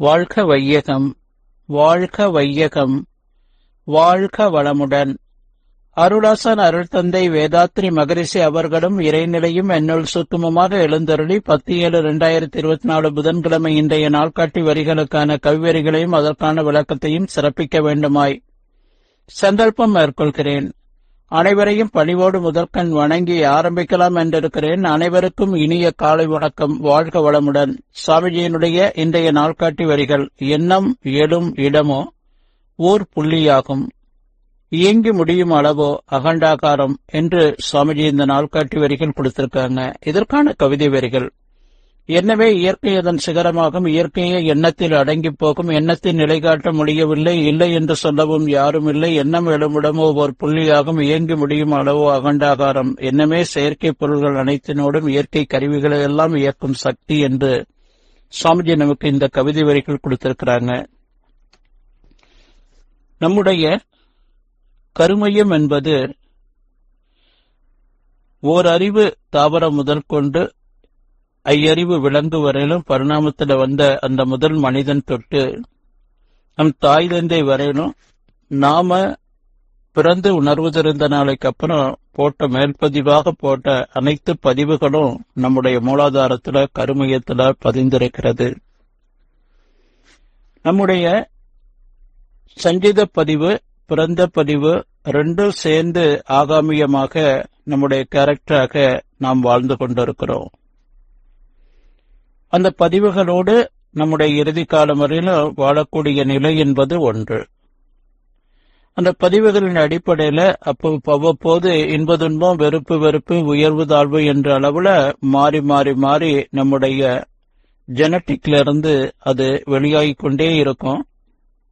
வாழ்க வையகம் வாழ்க வையகம் வாழ்க வளமுடன். அருளாசன் அருள் தந்தை வேதாத்ரி மகரிஷி அவர்களும் இறைநிலையும் என்னுள் சுத்தமமாக எழுந்தருளி பத்து ஏழு இரண்டாயிரத்தி இருபத்தி நாலு புதன்கிழமை இன்றைய நாள்காட்டி வரிகளுக்கான கவிவரிகளையும் அதற்கான விளக்கத்தையும் சிறப்பிக்க வேண்டுமாய். சந்தர்ப்பம் மேற்கொள்கிறேன். அனைவரையும் பணிவோடு முதற்கண் வணங்கி ஆரம்பிக்கலாம் என்றிருக்கிறேன். அனைவருக்கும் இனிய காலை வணக்கம். வாழ்க வளமுடன். சாமிஜியினுடைய இன்றைய நாள்காட்டி வரிகள் எண்ணம் எழும் இடமோ ஓர் புள்ளியாகும். இயங்கி முடியும் அளவோ அகண்டாகாரம் என்று சுவாமிஜி இந்த நாள்காட்டி வரிகள் கொடுத்திருக்காங்க. இதற்கான கவிதை வரிகள் என்னவே இயற்கை அதன் சிகரமாகும். இயற்கையே எண்ணத்தில் அடங்கி போகும். எண்ணத்தின் நிலை காட்ட முடியவில்லை. இல்லை என்று சொல்லவும் யாரும் இல்லை. எண்ணம் எழுமிடமோ ஒரு புள்ளியாகும். இயங்கி முடியும் அளவோ அகண்டாகாரம். என்னமே செயற்கை பொருள்கள் அனைத்தினோடும் இயற்கை கருவிகளை எல்லாம் இயக்கும் சக்தி என்று சுவாமிஜி நமக்கு இந்த கவிதை வரிகள் கொடுத்திருக்கிறாங்க. நம்முடைய கருமையம் என்பது ஓர் அறிவு தாவரம் முதல் கொண்டு ஐயறிவு விளங்கு வரையிலும் பரிணாமத்தில் வந்த அந்த முதல் மனிதன் தொட்டு நம் தாய் தந்தை வரையிலும் நாம பிறந்து உணர்வு தெரிந்த நாளைக்கு அப்புறம் போட்ட மேல்பதிவாக போட்ட அனைத்து பதிவுகளும் நம்முடைய மூலாதாரத்துல கருமையத்துல பதிந்திருக்கிறது. நம்முடைய சங்கீத பதிவு பிறந்த பதிவு ரெண்டும் சேர்ந்து ஆகாமியமாக நம்முடைய கேரக்டராக நாம் வாழ்ந்து கொண்டிருக்கிறோம். அந்த பதிவுகளோடு நம்முடைய இறுதி காலம் வரையிலும் வாழக்கூடிய நிலை என்பது ஒன்று. அந்த பதிவுகளின் அடிப்படையில அப்போ அவ்வப்போது இன்ப துன்பம் வெறுப்பு வெறுப்பு உயர்வு தாழ்வு என்ற அளவுல மாறி மாறி மாறி நம்முடைய ஜெனட்டிக்ல இருந்து அது வெளியாகி கொண்டே இருக்கும்.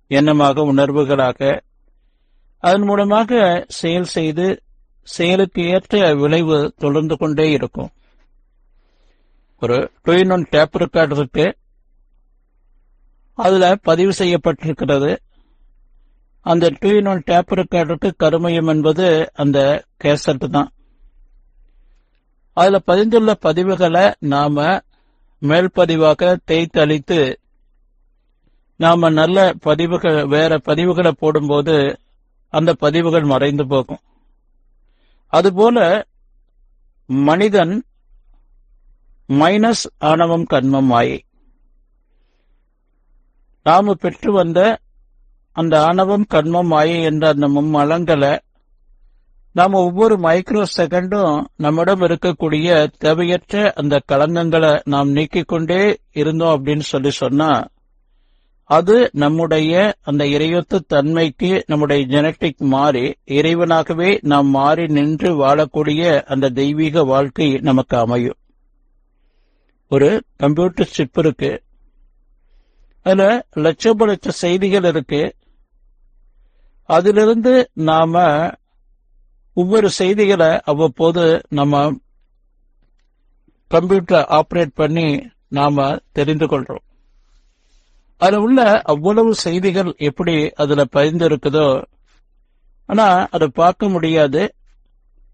எண்ணமாக உணர்வுகளாக. அதன் மூலமாக செயல் செய்து செயலுக்கு ஏற்ற விளைவு தொடர்ந்து கொண்டே இருக்கும். ஒரு டூயின் ஒன் டேப் ரெக்கார்டு இருக்கு. அதுல பதிவு செய்யப்பட்டிருக்கிறது. அந்த டூயின் ஒன் டேப் ரெக்கார்டுக்கு கருமையம் என்பது அந்த கேசட் தான். அதுல பதிந்துள்ள பதிவுகளை நாம மேல் தேய்த்து தேய்த்தளித்து நாம நல்ல பதிவுகள் வேற பதிவுகளை போடும்போது அந்த பதிவுகள் மறைந்து போகும். அதுபோல மனிதன் மைனஸ் ஆணவம் கண்மம் மாயை நாம பெற்று வந்த அந்த ஆணவம் கண்மம் மாயை என்ற அந்த மும்மலங்களை நாம ஒவ்வொரு மைக்ரோ செகண்டும் நம்மிடம் இருக்கக்கூடிய தேவையற்ற அந்த களங்கங்களை நாம் நீக்கிக்கொண்டே இருந்தோம் அப்படின்னு சொல்லி சொன்னா அது நம்முடைய அந்த இறையொத்த தன்மைக்கு நம்முடைய ஜெனட்டிக் மாறி இறைவனாகவே நாம் மாறி நின்று வாழக்கூடிய அந்த தெய்வீக வாழ்க்கை நமக்கு அமையும். ஒரு கம்ப்யூட்டர் சிப் இருக்கு. அதுல லட்சம் லட்ச செய்திகள் இருக்கு. அதிலிருந்து நாம ஒவ்வொரு செய்திகளை அவ்வப்போது நம்ம கம்ப்யூட்டர் ஆப்ரேட் பண்ணி நாம தெரிந்து கொள்றோம். அதுல உள்ள அவ்வளவு செய்திகள் எப்படி அதுல பதிந்திருக்குதோ ஆனா அதை பார்க்க முடியாது.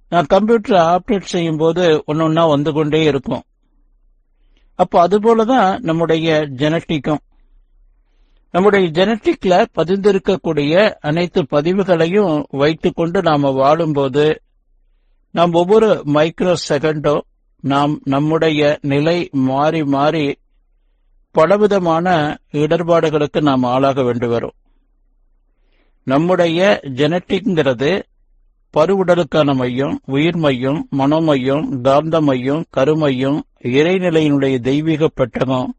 நான் கம்ப்யூட்டர் ஆப்ரேட் செய்யும் போது ஒன்னொன்னா வந்து கொண்டே இருக்கும். அப்போ அதுபோலதான் நம்முடைய ஜெனட்டிக்கும் நம்முடைய ஜெனட்டிக்ல பதிந்திருக்கக்கூடிய அனைத்து பதிவுகளையும் வைத்துக்கொண்டு நாம வாழும்போது நாம் ஒவ்வொரு மைக்ரோ செகண்டோ நாம் நம்முடைய நிலை மாறி மாறி பலவிதமான இடர்பாடுகளுக்கு நாம் ஆளாக வேண்டி வரும் நம்முடைய ஜெனட்டிக்ங்கிறது பருவுடலுக்கான மையம் உயிர் மையம் மனோமையம் காந்த மையம் கருமையம் இறைநிலையினுடைய தெய்வீக பெட்டகம்.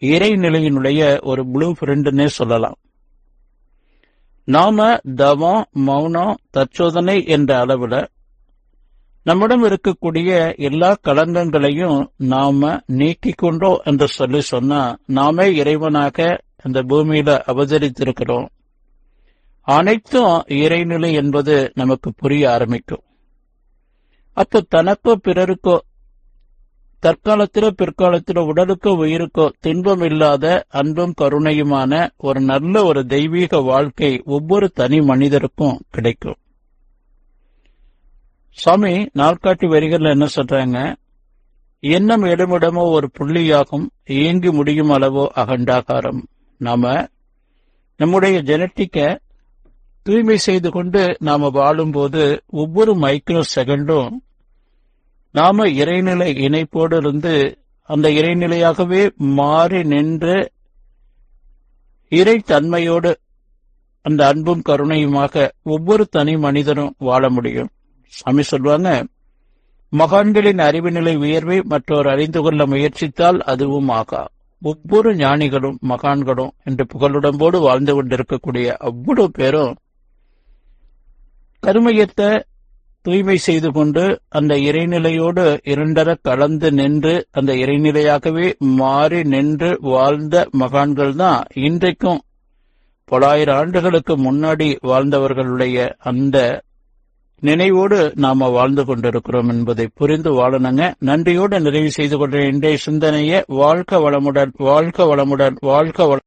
இறைநிலையினுடைய ஒரு ப்ளூ பிரிண்ட்னே சொல்லலாம். நாம தவம் மௌனம் தற்சோதனை என்ற அளவுல நம்மிடம் இருக்கக்கூடிய எல்லா களங்கங்களையும் நாம நீக்கிக்கொண்டோம் என்று சொல்லி சொன்னா நாமே இறைவனாக இந்த பூமியில அவதரித்திருக்கிறோம். அனைத்தும் இறைநிலை என்பது நமக்கு புரிய ஆரம்பிக்கும். அப்போ தனக்கோ பிறருக்கோ தற்காலத்திலோ பிற்காலத்திலோ உடலுக்கோ உயிருக்கோ துன்பம் இல்லாத அன்பும் கருணையுமான ஒரு நல்ல ஒரு தெய்வீக வாழ்க்கை ஒவ்வொரு தனி மனிதருக்கும் கிடைக்கும். சுவாமி நாள்காட்டி வரிகள் என்ன சொல்றாங்க? எண்ணம் இடமிடமோ ஒரு புள்ளியாகும் இயங்கி முடியும் அளவோ அகண்டாகாரம். நாம நம்முடைய ஜெனட்டிக்க தூய்மை செய்து கொண்டு நாம வாழும்போது ஒவ்வொரு மைக்ரோ செகண்டும் நாம இறைநிலை இணைப்போடு இருந்து அந்த இறைநிலையாகவே மாறி நின்று இறை தன்மையோடு அந்த அன்பும் கருணையுமாக ஒவ்வொரு தனி மனிதனும் வாழ முடியும். சாமி சொல்வாங்க மகான்களின் அறிவு நிலை உயர்வை மற்றோர் அறிந்து கொள்ள முயற்சித்தால் அதுவும் ஆகா. ஒவ்வொரு ஞானிகளும் மகான்களும் என்று புகழுடம்போடு வாழ்ந்து கொண்டிருக்கக்கூடிய அவ்வளவு பேரும் கருமையத்தை தூய்மை செய்து கொண்டு அந்த இறைநிலையோடு இரண்டர கலந்து நின்று அந்த இறைநிலையாகவே மாறி நின்று வாழ்ந்த மகான்கள் தான் இன்றைக்கும் பலாயிரம் ஆண்டுகளுக்கு முன்னாடி வாழ்ந்தவர்களுடைய அந்த நினைவோடு நாம வாழ்ந்து கொண்டிருக்கிறோம் என்பதை புரிந்து வாழணுங்க. நன்றியோடு நிறைவு செய்து கொண்ட இன்றைய சிந்தனையை வாழ்க்க வளமுடன் வாழ்க்க வளமுடன் வாழ்க்க வள